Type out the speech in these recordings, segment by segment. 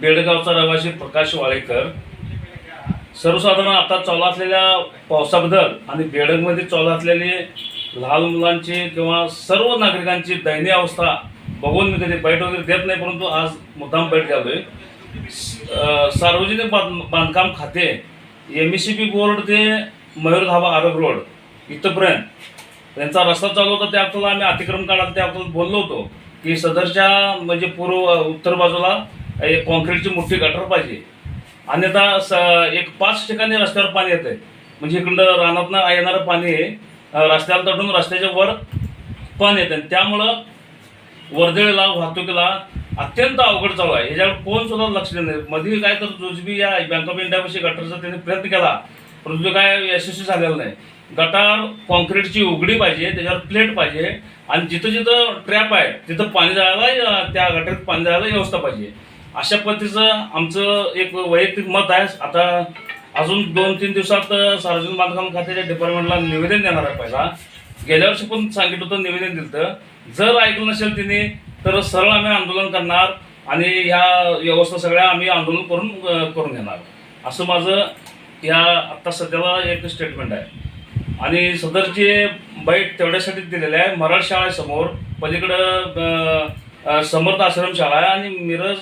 बेडगावचा रहिवासी प्रकाश वाळेकर. सर्वसाधारण आता चालू असलेल्या पावसाबद्दल आणि बेळगमध्ये चालू असलेली लहान मुलांची किंवा सर्व नागरिकांची दयनीय अवस्था बघून मी कधी बैठ वगैरे देत नाही परंतु आज मुद्दाम बैठ घ्यालोय अं, सार्वजनिक बांध बांधकाम खाते एम सी पी बोर्ड ते मयूर धाबा आरोग रोड इथंपर्यंत. त्यांचा रस्ता चालू होता त्या आपल्याला आम्ही अतिक्रमण काढायला त्या आपल्याला बोललो होतो की सदरच्या म्हणजे पूर्व उत्तर बाजूला एक कॉन्क्रीटची मोठी गटर पाहिजे. अन्यथा स एक पाच ठिकाणी रस्त्यावर पाणी येतं म्हणजे इकडं रानातनं येणारं पाणी आहे रस्त्याला तटून रस्त्याच्या वर पाणी येतं त्यामुळं वर्दळीला वाहतुकीला अत्यंत अवघड चालू आहे. ह्याच्यावर कोण सुद्धा लक्ष देत नाही. मध्ये काय तर जुजबी या बँक ऑफ इंडियापाशी गटरचा त्यांनी प्रयत्न केला. परंतु काय यशस्वी झालेला नाही. गटार कॉन्क्रीटची उघडी पाहिजे त्याच्यावर प्लेट पाहिजे आणि जिथं जिथं ट्रॅप आहे तिथं पाणी जायला त्या गटारीत पाणी जायला व्यवस्था पाहिजे. अशा पद्धतीचं आमचं एक वैयक्तिक मत आहे. आता अजून दोन तीन दिवसात सार्वजनिक बांधकाम खात्याच्या डिपार्टमेंटला निवेदन देणार आहे पहिला. गेल्या वर्षी पण सांगितलं होतं निवेदन दिलं जर ऐकलं नसेल तिने तर सरळ आम्ही आंदोलन करणार आणि ह्या व्यवस्था सगळ्या आम्ही आंदोलन करून करून घेणार. असं माझं या आत्ता सध्याला एक स्टेटमेंट आहे. आणि सदरची बाईट तेवढ्यासाठी दिलेली आहे. मराठ शाळेसमोर पलीकडं समर्थ आश्रम शाळा आहे आणि मिरज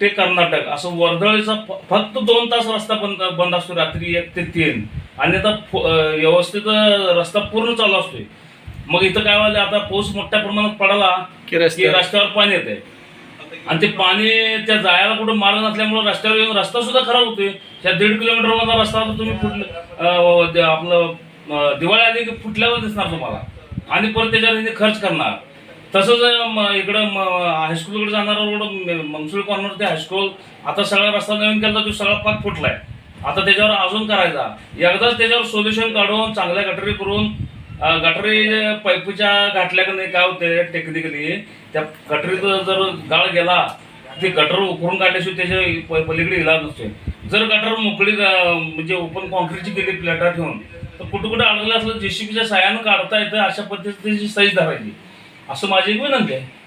ते कर्नाटक. असं वर्दळीचा फक्त दोन तास रस्ता बंद बंद असतो रात्री एक ते तीन. आणि आता व्यवस्थित रस्ता पूर्ण चालू असतोय. मग इथं काय व्हायला आता पाऊस मोठ्या प्रमाणात पडाला की रस्त्यावर. पाणी येते आणि ते पाणी त्या जायला कुठं मार्ग नसल्यामुळे रस्त्यावर येऊन रस्ता सुद्धा खराब होतोय. त्या दीड किलोमीटर मधला रस्ता तुम्ही फुटल आपलं दिवाळी आली की फुटल्यावर दिसणार तुम्हाला. आणि परत त्याच्यावर खर्च करणार. तसंच इकडं म- हायस्कूलकडे जाणारा रोड म- कॉर्नर ते हायस्कूल आता सगळा रस्ता नवीन केला तो सगळा पाक फुटलाय. आता त्याच्यावर अजून करायचा. एकदाच त्याच्यावर सोल्युशन काढून चांगल्या गटरी करून गटरी पाईपच्या घाटल्याकडे काय होते टेक्निकली त्या गटरीत जर गाळ गेला ते गटर उकरून काढल्याशिवाय त्याच्या प- पलीकडे इलाज नसते जर गटर मोकळी म्हणजे ओपन कॉन्क्रीटची केली प्लॅटा ठेवून तर कुठं कुठं अडकलं असलं जेसीबीच्या साह्यानं काढता येतं अशा पद्धतीची सैज धरायची. असं माझी एक विनंती आहे.